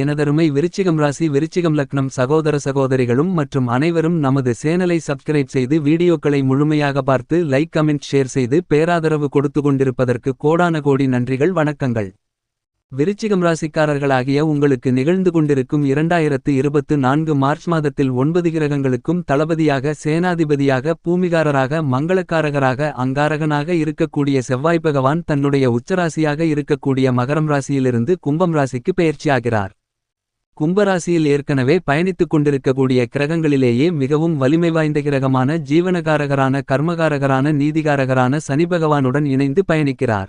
எனதருமை விருச்சிகம் ராசி விருச்சிகம் லக்னம் சகோதர சகோதரிகளும் மற்றும் அனைவரும் நமது சேனலை சப்ஸ்கிரைப் செய்து வீடியோக்களை முழுமையாக பார்த்து லைக் கமெண்ட் ஷேர் செய்து பேராதரவு கொடுத்து கொண்டிருப்பதற்கு கோடான கோடி நன்றிகள் வணக்கங்கள். விருச்சிகம் ராசிக்காரர்களாகிய உங்களுக்கு நிகழ்ந்து கொண்டிருக்கும் இரண்டாயிரத்து இருபத்து நான்கு மார்ச் மாதத்தில் ஒன்பது கிரகங்களுக்கும் தளபதியாக சேனாதிபதியாக பூமிகாரராக மங்களக்காரகராக அங்காரகனாக இருக்கக்கூடிய செவ்வாய் பகவான் தன்னுடைய உச்சராசியாக இருக்கக்கூடிய மகரம் ராசியிலிருந்து கும்பம் ராசிக்கு பெயர்ச்சியாகிறார். கும்பராசியில் ஏற்கனவே பயணித்துக் கொண்டிருக்கக்கூடிய கிரகங்களிலேயே மிகவும் வலிமை வாய்ந்த கிரகமான ஜீவனகாரகரான கர்மகாரகரான நீதிகாரகரான சனி பகவானுடன் இணைந்து பயணிக்கிறார்.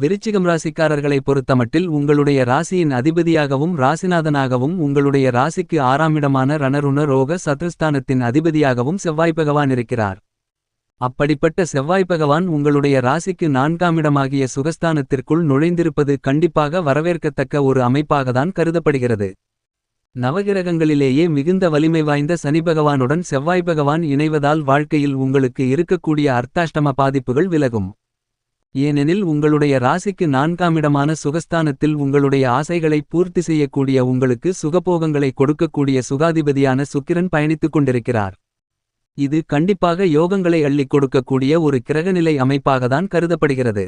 விருச்சிகம் ராசிக்காரர்களை பொறுத்தமட்டில் உங்களுடைய ராசியின் அதிபதியாகவும் ராசிநாதனாகவும் உங்களுடைய ராசிக்கு ஆறாமிடமான ரணருண ரோக சத்ருஸ்தானத்தின் அதிபதியாகவும் செவ்வாய் பகவான் இருக்கிறார். அப்படிப்பட்ட செவ்வாய் பகவான் உங்களுடைய ராசிக்கு நான்காமிடமாகிய சுகஸ்தானத்திற்குள் நுழைந்திருப்பது கண்டிப்பாக வரவேற்கத்தக்க ஒரு அமைப்பாகத்தான் கருதப்படுகிறது. நவகிரகங்களிலேயே மிகுந்த வலிமை வாய்ந்த சனி பகவானுடன் செவ்வாய் பகவான் இணைவதால் வாழ்க்கையில் உங்களுக்கு இருக்கக்கூடிய அர்த்தாஷ்டம பாதிப்புகள் விலகும். ஏனெனில் உங்களுடைய ராசிக்கு நான்காமிடமான சுகஸ்தானத்தில் உங்களுடைய ஆசைகளை பூர்த்தி செய்யக்கூடிய உங்களுக்கு சுகபோகங்களை கொடுக்கக்கூடிய சுகாதிபதியான சுக்கிரன் பயணித்துக் கொண்டிருக்கிறார். இது கண்டிப்பாக யோகங்களை அள்ளிக் கொடுக்கக்கூடிய ஒரு கிரகநிலை அமைப்பாகத்தான் கருதப்படுகிறது.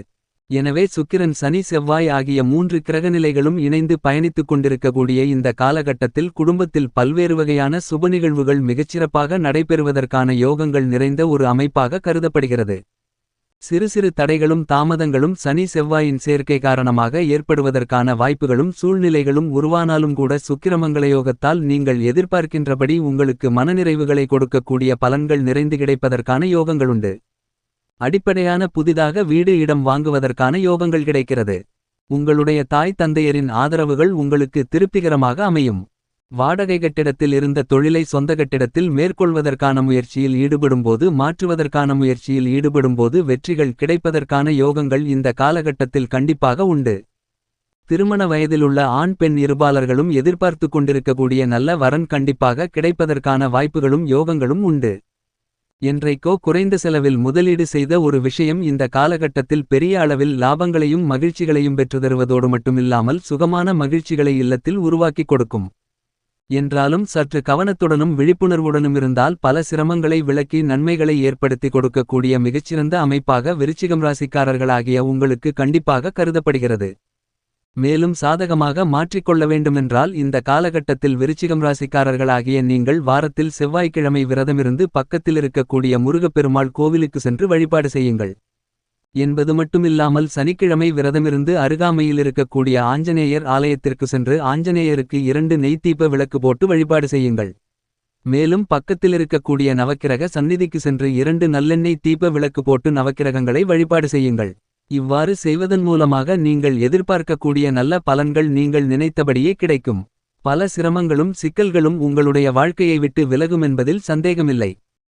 எனவே சுக்கிரன் சனி செவ்வாய் ஆகிய மூன்று கிரகநிலைகளும் இணைந்து பயணித்துக் கொண்டிருக்கக்கூடிய இந்த காலகட்டத்தில் குடும்பத்தில் பல்வேறு வகையான சுப நிகழ்வுகள் மிகச்சிறப்பாக நடைபெறுவதற்கான யோகங்கள் நிறைந்த ஒரு அமைப்பாக கருதப்படுகிறது. சிறு சிறு தடைகளும் தாமதங்களும் சனி செவ்வாயின் சேர்க்கை காரணமாக ஏற்படுவதற்கான வாய்ப்புகளும் சூழ்நிலைகளும் உருவானாலும் கூட சுக்கிரமங்களயோகத்தால் நீங்கள் எதிர்பார்க்கின்றபடி உங்களுக்கு மனநிறைவுகளை கொடுக்கக்கூடிய பலன்கள் நிறைந்து கிடைப்பதற்கான யோகங்களுண்டு. அடிப்படையான புதிதாக வீடு இடம் வாங்குவதற்கான யோகங்கள் கிடைக்கிறது. உங்களுடைய தாய் தந்தையரின் ஆதரவுகள் உங்களுக்கு திருப்திகரமாக அமையும். வாடகை கட்டிடத்தில் இருந்த தொழிலை சொந்த கட்டிடத்தில் மேற்கொள்வதற்கான முயற்சியில் ஈடுபடும்போது மாற்றுவதற்கான முயற்சியில் ஈடுபடும்போது வெற்றிகள் கிடைப்பதற்கான யோகங்கள் இந்த காலகட்டத்தில் கண்டிப்பாக உண்டு. திருமண வயதிலுள்ள ஆண் பெண் இருபாலர்களும் எதிர்பார்த்து கொண்டிருக்கக்கூடிய நல்ல வரன் கண்டிப்பாக கிடைப்பதற்கான வாய்ப்புகளும் யோகங்களும் உண்டு. என்றைக்கோ குறைந்த செலவில் முதலீடு செய்த ஒரு விஷயம் இந்த காலகட்டத்தில் பெரிய அளவில் லாபங்களையும் மகிழ்ச்சிகளையும் பெற்று தருவதோடு மட்டுமில்லாமல் சுகமான மகிழ்ச்சிகளை இல்லத்தில் உருவாக்கிக் கொடுக்கும். என்றாலும் சற்று கவனத்துடனும் விழிப்புணர்வுடனும் இருந்தால் பல சிரமங்களை விளக்கி நன்மைகளை ஏற்படுத்தி கொடுக்கக்கூடிய மிகச்சிறந்த அமைப்பாக விருச்சிகம் ராசிக்காரர்களாகிய உங்களுக்கு கண்டிப்பாக கருதப்படுகிறது. மேலும் சாதகமாக மாற்றிக்கொள்ள வேண்டுமென்றால் இந்த காலகட்டத்தில் விருச்சிகம் ராசிக்காரர்களாகிய நீங்கள் வாரத்தில் செவ்வாய்க்கிழமை விரதமிருந்து பக்கத்தில் இருக்கக்கூடிய முருகப்பெருமாள் கோவிலுக்கு சென்று வழிபாடு செய்யுங்கள். என்பது மட்டுமில்லாமல் சனிக்கிழமை விரதமிருந்து அருகாமையில் இருக்கக்கூடிய ஆஞ்சநேயர் ஆலயத்திற்கு சென்று ஆஞ்சநேயருக்கு இரண்டு நெய்த்தீப விளக்கு போட்டு வழிபாடு செய்யுங்கள். மேலும் பக்கத்திலிருக்கக்கூடிய நவக்கிரக சந்நிதிக்கு சென்று இரண்டு நல்லெண்ணெய் தீப விளக்கு போட்டு நவக்கிரகங்களை வழிபாடு செய்யுங்கள். இவ்வாறு செய்வதன் மூலமாக நீங்கள் எதிர்பார்க்கக்கூடிய நல்ல பலன்கள் நீங்கள் நினைத்தபடியே கிடைக்கும். பல சிரமங்களும் சிக்கல்களும் உங்களுடைய வாழ்க்கையை விட்டு விலகும் என்பதில் சந்தேகமில்லை.